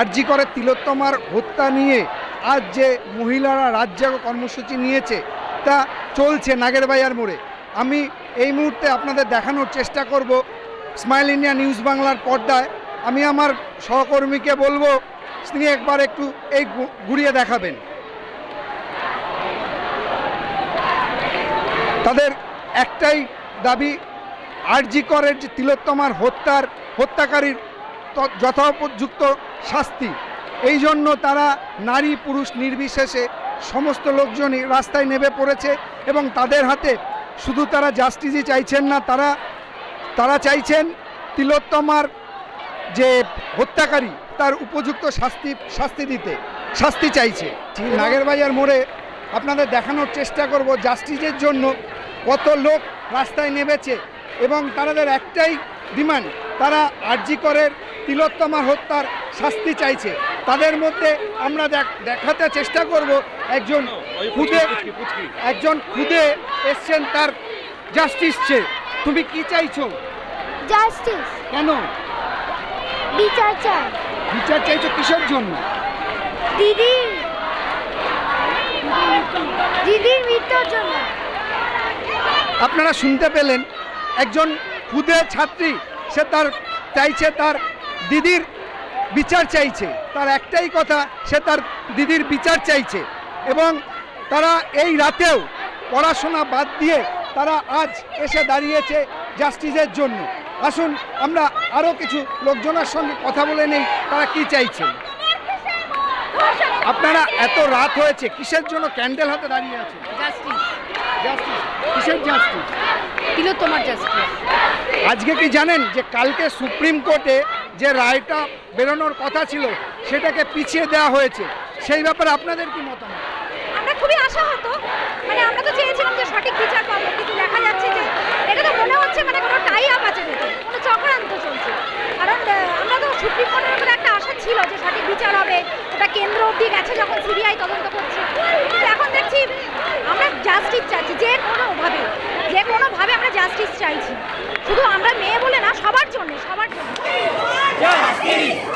আরজি করে তিলোত্তমার হত্যা নিয়ে আজ যে মহিলারা রাজ্জাগো কর্মসূচি নিয়েছে, তা চলছে নাগেরবাইয়ার মোড়ে। আমি এই মুহূর্তে আপনাদের দেখানোর চেষ্টা করব স্মাইল ইন্ডিয়া নিউজ বাংলার পর্দায়। আমি আমার সহকর্মীকে বলব, তিনি একবার একটু এই ঘুরিয়ে দেখাবেন। তাদের একটাই দাবি, আরজি করের যে তিলোত্তমার হত্যার, হত্যাকারীর যথোপযুক্ত শাস্তি। এই জন্য তারা নারী পুরুষ নির্বিশেষে সমস্ত লোকজনই রাস্তায় নেমে পড়েছে এবং তাদের হাতে শুধু তারা জাস্টিসই চাইছেন না তারা তারা চাইছেন তিলোত্তমার যে হত্যাকারী তার উপযুক্ত শাস্তি শাস্তি দিতে শাস্তি চাইছে। নাগেরবাজার মোড়ে আপনাদের দেখানোর চেষ্টা করব জাস্টিসের জন্য কত লোক রাস্তায় নেমেছে এবং তাদের একটাই ডিমান্ড তারা আরজি করের তিলোত্তমার হত্যার শাস্তি চাইছে। তাদের মধ্যে আমরা দেখ- দেখাতে চেষ্টা করব একজন খুদে একজন খুদে এসছেন তার জাস্টিস চেয়ে তুমি কি চাইছো? জাস্টিস কেন? বিচার চাই। বিচার চাইছো কিসের জন্য? দিদি দিদির মৃত্যুর জন্য। আপনারা শুনতে পেলেন একজন খুদে ছাত্রী সে তার চাইছে তার দিদির বিচার চাইছে। তার একটাই কথা সে তার দিদির বিচার চাইছে। এবং তারা এই রাতেও পড়াশোনা বাদ দিয়ে তারা আজ এসে দাঁড়িয়েছে জাস্টিসের জন্য। আসুন আমরা আরও কিছু লোকজনের সঙ্গে কথা বলে নেই তারা কি চাইছেন আপনারা এত রাত হয়েছে কিসের জন্য ক্যান্ডেল হাতে দাঁড়িয়ে আছেন? জাস্টিস। কিসের জাস্টিস? তিলোত্তমার জাস্টিস? আজকে কি জানেন যে কালকে সুপ্রিম কোর্টে যে রায়টা বেরোনোর কথা ছিল, সেটাকে পিছিয়ে দেওয়া হয়েছে। সেই ব্যাপারে আপনাদের কি মতামত? আমরা খুবই আশা হতো মানে আমরা তো চেয়েছিলাম যে সঠিক বিচার পাবো, কিন্তু দেখা যাচ্ছে যে এটা তো মনে হচ্ছে মানে কোনো টাই আপ আছে কোনো চক্রান্ত চলছে। কারণ আমরা তো সুপ্রিম কোর্টের উপরে একটা আশা ছিল যে সঠিক বিচার হবে। ওটা কেন্দ্র অবধি গেছে যখন সিবিআই তদন্ত করছে। কিন্তু এখন দেখছি আমরা জাস্টিস চাইছি, যে কোনোভাবে যে কোনোভাবে আমরা জাস্টিস চাইছি। শুধু আমরা মেয়ে বলে না, সবার জন্য সবার জন্য। Kitty!